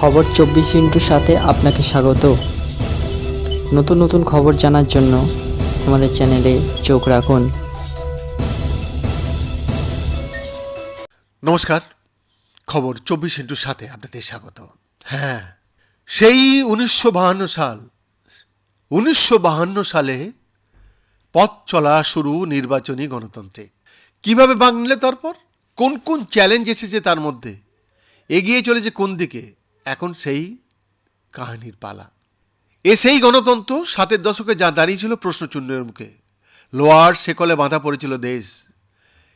খবর চব্বিশ ইন্টুর সাথে আপনাকে স্বাগত। নতুন নতুন খবর জানার জন্য আমাদের চ্যানেলে চোখ রাখুন। নমস্কার। খবর চব্বিশ ইন্টুর সাথে আপনাদের স্বাগত। হ্যাঁ সেই উনিশশো বাহান্ন সাল, উনিশশো বাহান্ন সালে পথ চলা শুরু নির্বাচনী গণতন্ত্রে। কীভাবে বাংলে তারপর? কোন কোন চ্যালেঞ্জ এসেছে তার মধ্যে? এগিয়ে চলেছে কোন দিকে? এখন সেই কাহিনীর পালা। এ সেই গণতন্ত্র সাতের দশকে যা দাঁড়িয়েছিল প্রশ্নচিহ্নের মুখে। লোয়ার সেকলে বাঁধা পড়েছিল দেশ।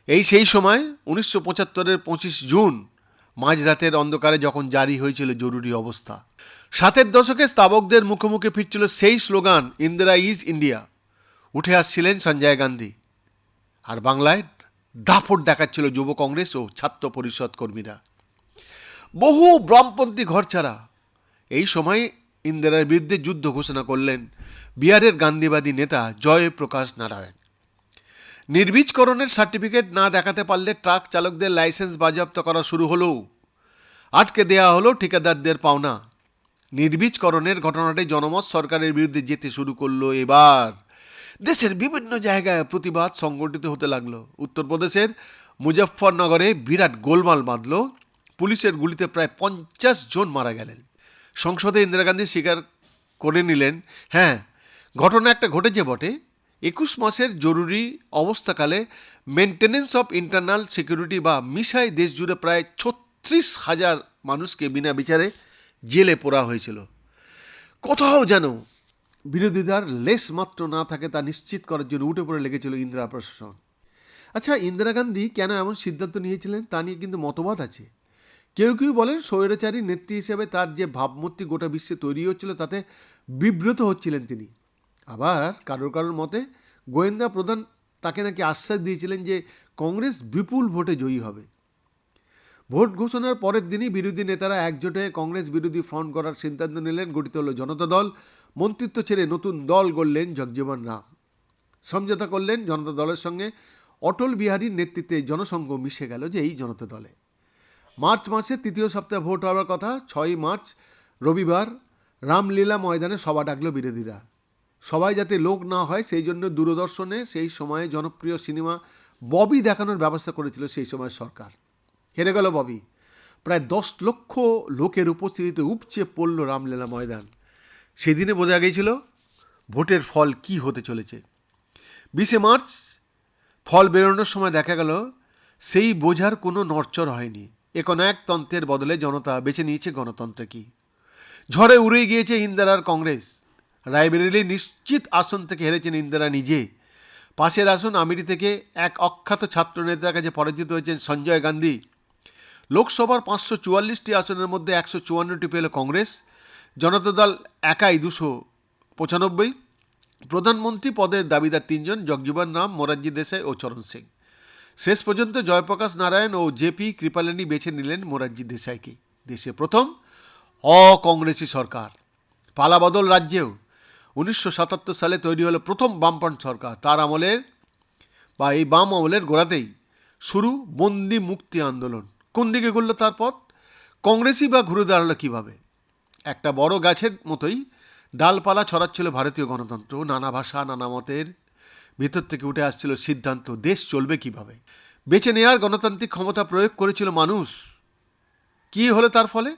এই সেই সময় উনিশশো পঁচাত্তরের পঁচিশ জুন, মাঝরাতের অন্ধকারে যখন জারি হয়েছিল জরুরি অবস্থা। সাতের দশকে স্তাবকদের মুখে মুখে ফিরছিল সেই স্লোগান, ইন্দিরা ইজ ইন্ডিয়া। উঠে আসছিলেন সঞ্জয় গান্ধী। আর বাংলায় দাপট দেখাচ্ছিল যুব কংগ্রেস ও ছাত্র পরিষদ কর্মীরা। বহু বামপন্থী ঘরছাড়া এই সময় ইন্দিরার বিরুদ্ধে যুদ্ধ ঘোষণা করলেন বিহারের গান্ধীবাদী নেতা জয়প্রকাশ নারায়ণ। নির্বীজকরণের সার্টিফিকেট না দেখাতে পারলে ট্রাক চালকদের লাইসেন্স বাজেয়াপ্ত করা শুরু হলো। আটকে দেয়া হলো ঠিকাদারদের পাওনা। নির্বীজকরণের ঘটনাটি জনমত সরকারের বিরুদ্ধে যেতে শুরু করল এবার। দেশের বিভিন্ন জায়গায় প্রতিবাদ সংগঠিত হতে লাগল। উত্তরপ্রদেশের মুজফ্ফরনগরে বিরাট গোলমাল বাঁধল পুলিশের গুলিতে প্রায় পঞ্চাশ জন মারা গেলেন। সংসদে ইন্দিরা গান্ধী স্বীকার করে নিলেন হ্যাঁ ঘটনা একটা ঘটেছে বটে। একুশ মাসের জরুরি অবস্থাকালে মেনটেনেন্স অফ ইন্টারনাল সিকিউরিটি বা মিসাই দেশ জুড়ে প্রায় ছত্রিশ হাজার মানুষকে বিনা বিচারে জেলে পোড়া হয়েছিল। কোথাও যেন বিরোধীদের লেশ মাত্র না থাকে তা নিশ্চিত করার জন্য উঠে পড়ে লেগেছিল ইন্দিরা প্রশাসন। আচ্ছা ইন্দিরা গান্ধী কেন এমন সিদ্ধান্ত নিয়েছিলেন তা নিয়ে কিন্তু মতবাদ আছে। কেউ কেউ বলেন স্বৈরাচারী নেত্রী হিসেবে তার যে ভাবমূর্তি গোটা বিশ্বে তৈরি হচ্ছিল, তাতে বিব্রত হচ্ছিলেন তিনি। আবার কারোর কারোর মতে, গোয়েন্দা প্রধান তাকে নাকি আশ্বাস দিয়েছিলেন যে কংগ্রেস বিপুল ভোটে জয়ী হবে। ভোট ঘোষণার পরের দিনই বিরোধী নেতারা একজোট হয়ে কংগ্রেস বিরোধী ফ্রন্ট করার সিদ্ধান্ত নিলেন, গঠিত হল জনতা দল। মন্ত্রিত্ব ছেড়ে নতুন দল গড়লেন জগজীবন রাম। সমঝোতা করলেন জনতা দলের সঙ্গে। অটল বিহারীর নেতৃত্বে জনসংঘ মিশে গেল যে এই জনতা দলে। মার্চ মাসের তৃতীয় সপ্তাহে ভোট হওয়ার কথা, ছয়ই মার্চ, রবিবার, রামলীলা ময়দানে সভা ডাকল বিরোধীরা। সবাই যাতে লোক না হয়, সেই জন্য দূরদর্শনে সেই সময়ে জনপ্রিয় সিনেমা ববি দেখানোর ব্যবস্থা করেছিল সেই সময় সরকার। হেরে গেল ববি। প্রায় দশ লক্ষ লোকের উপস্থিতিতে উপচে পড়ল রামলীলা ময়দান। সেদিনে বোঝা গিয়েছিল ভোটের ফল কি হতে চলেছে। বিশে মার্চ, ফল বেরোনোর সময় দেখা গেল, সেই বোঝার কোনো নড়চড় হয়নি। একনায়কতন্ত্রের বদলে জনতা বেছে নিয়েছে গণতন্ত্র কি? ঝড়ে উড়ে গিয়েছে ইন্দিরার কংগ্রেস। রায়বেরেলি নিশ্চিত আসন থেকে হেরেছেন ইন্দিরা নিজে। পাশের আসন আমিরি থেকে এক অখ্যাত ছাত্র নেতার কাছে পরাজিত হয়েছেন সঞ্জয় গান্ধী। লোকসভার পাঁচশো চুয়াল্লিশটি আসনের মধ্যে একশো চুয়ান্নটি পেল কংগ্রেস। জনতা দল একাই দুশো পঁচানব্বই। প্রধানমন্ত্রী পদের দাবিদার তিনজন, জগজীবন রাম, মোরারজি দেশাই ও চরণ সিং। শেষ পর্যন্ত জয়প্রকাশ নারায়ণ ও জেপি কৃপালানি বেছে নিলেন মোরারজি দেশাইকে। দেশে প্রথম অকংগ্রেসি সরকার। পালাবদল রাজ্যেও উনিশশো সাতাত্তর সালে তৈরি হলো প্রথম বামপন্থ সরকার। তার আমলের বা এই বাম আমলের গোড়াতেই শুরু বন্দি মুক্তি আন্দোলন। কোন দিকে গড়ল তার পথ? কংগ্রেসই বা ঘুরে দাঁড়াল কীভাবে? একটা বড় গাছের মতোই ডালপালা ছড়াচ্ছিল ভারতীয় গণতন্ত্র। নানা ভাষা, নানা মতের ভিতর থেকে উঠে আসছিল সিদ্ধান্ত, দেশ চলবে কীভাবে? বেছে নেয়ার গণতান্ত্রিক ক্ষমতা প্রয়োগ করেছিল মানুষ। কি হলো তার ফলে?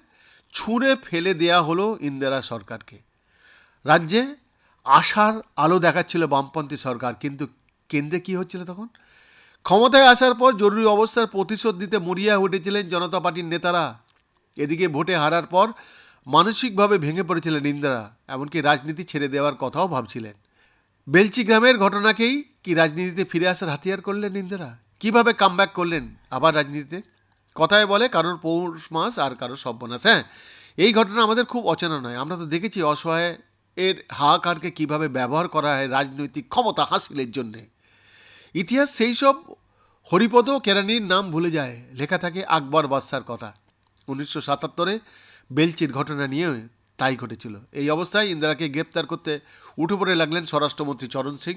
ছুঁড়ে ফেলে দেয়া হলো ইন্দিরা সরকারকে। রাজ্যে আশার আলো দেখাচ্ছিল বামপন্থী সরকার, কিন্তু কেন্দ্রে কি হচ্ছিল তখন? ক্ষমতায় আসার পর জরুরি অবস্থার প্রতিশোধ দিতে মরিয়া উঠেছিলেন জনতা পার্টির নেতারা। এদিকে ভোটে হারার পর মানসিকভাবে ভেঙে পড়েছিলেন ইন্দিরা, এমনকি রাজনীতি ছেড়ে দেওয়ার কথাও ভাবছিলেন। বেলচি গ্রামের ঘটনাকেই কি রাজনীতিতে ফিরে আসার হাতিয়ার করলেন ইন্দিরা কীভাবে কামব্যাক করলেন আবার রাজনীতিতে? কথায় বলে কারোর পৌষ মাস আর কারোর সব্যনাশ হ্যাঁ এই ঘটনা আমাদের খুব অচেনা নয়। আমরা তো দেখেছি অসহায় এর হাহাকারকে কীভাবে ব্যবহার করা হয় রাজনৈতিক ক্ষমতা হাসিলের জন্যে। ইতিহাস সেই সব হরিপদ কেরানির নাম ভুলে যায়। লেখা থাকে আকবর বাদশার কথা। উনিশশো সাতাত্তরে বেলচির ঘটনা নিয়ে তাই ঘটেছিল। এই অবস্থায় ইন্দিরাকে গ্রেপ্তার করতে উঠে পড়ে লাগলেন স্বরাষ্ট্রমন্ত্রী চরণ সিং।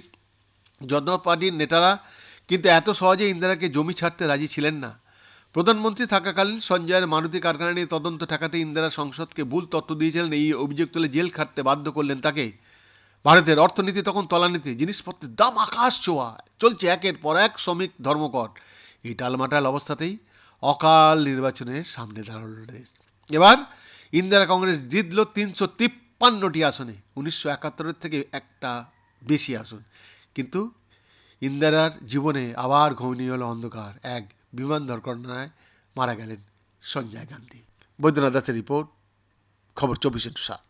জনতা পার্টির নেতারা কিন্তু এত সহজে ইন্দিরাকে জমি ছাড়তে রাজি ছিলেন না। প্রধানমন্ত্রী থাকাকালীন সঞ্জয়ের মারুতি কারখানা নিয়ে তদন্ত ঠেকাতে ইন্দিরা সংসদকে ভুল তথ্য দিয়েছিলেন। এই অভিযোগ তুলে জেল খাটতে বাধ্য করলেন তাকে। ভারতের অর্থনীতি তখন তলানীতি জিনিসপত্রের দাম আকাশ ছোঁয়া, চলছে একের পর এক শ্রমিক ধর্মঘট। এই টালমাটাল অবস্থাতেই অকাল নির্বাচনের সামনে দাঁড়াল। এবার ইন্দিরা কংগ্রেস জিতল তিনশো তিপ্পান্নটি আসনে। উনিশশো একাত্তরের থেকে একটা বেশি আসন। কিন্তু ইন্দিরার জীবনে আবার ঘূর্ণি হল অন্ধকার। এক বিমান দুর্ঘটনায় মারা গেলেন সঞ্জয় গান্ধী। বৈদ্যনাথ দাসের রিপোর্ট, খবর চব্বিশ সাত